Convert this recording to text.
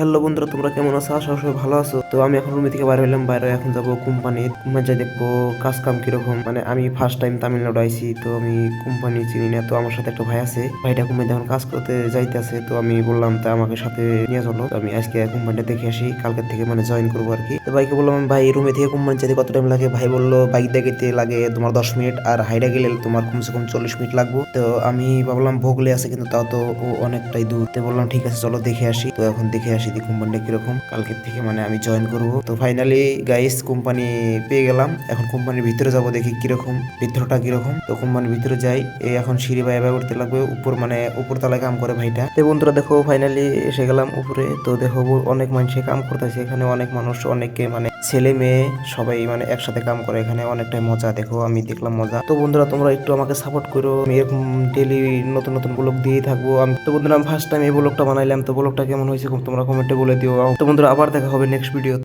Hello বন্ধুরা, তোমরা কেমন আছো? আশা সবাই ভালো আছো। তো আমি এখন রুমে থেকে বাইরে হইলাম, বাইরে এখন যাব কোম্পানি কোম্পানি দেখব কাজ কাম কীরকম। মানে আমি ফার্স্ট টাইম তামিলনাড়ু আইছি, তো আমি কোম্পানি চিনি না, তো আমার সাথে একটা ভাই আছে। ভাইটা কোম্পানি এখন কাজ করতে যাইতেছে, তো আমি বললাম তা আমাকে সাথে নিয়ে চলো। আমি আজকে কোম্পানিটা দেখে আসি কালকের থেকে মানে জয়েন করব আর কি। তো ভাইকে বললাম, ভাই রুমে থেকে কোম্পানি যেতে কত টাইম লাগে? ভাই বলল, বাইক দেখতে লাগে তোমার দশ মিনিট, আর হাইডা গেলে তোমার কমসে কম চল্লিশ মিনিট লাগবো। তো আমি ভাবলাম ভোগলে আছে, কিন্তু তাও তো অনেকটাই দূর। তো বললাম, ঠিক আছে, চলো দেখে আসি। তো এখন দেখে আসি। দি কোম্পানিটা কীরকম? কালকের থেকে মানে আমি জয়েন করব। তো ফাইনালি গাইস কোম্পানি পেয়ে গেলাম। এখন কোম্পানির ভিতরে যাব দেখি কীরকম ভিতরটা কীরকম। তো কোম্পানির ভিতরে যাই, এই এখন সিঁড়ি বাই বাই উঠতে লাগবে। উপর মানে উপর তলায় কাম করে ভাইটা। তো বন্ধুরা দেখো ফাইনালি এসে গেলাম উপরে। তো দেখো, অনেক মানুষে কাম করতেছে। এখানে অনেক মানুষ, অনেকে মানে ছেলে, মেয়ে, সবাই মানে একসাথে কাম করে। এখানে অনেকটাই মজা, দেখো, আমি দেখলাম মজা। তো বন্ধুরা, তোমরা একটু আমাকে সাপোর্ট করো। আমি এরকম ডেলি নতুন নতুন ব্লগ দিয়ে থাকব। আমি তো বন্ধুরা, আমি ফার্স্ট টাইম এই ব্লগটা বানাইলাম। তো ব্লগটা কেমন হয়েছে, তোমরা কমেন্টে বলে দিও। তো বন্ধুরা আবার দেখা হবে নেক্সট ভিডিও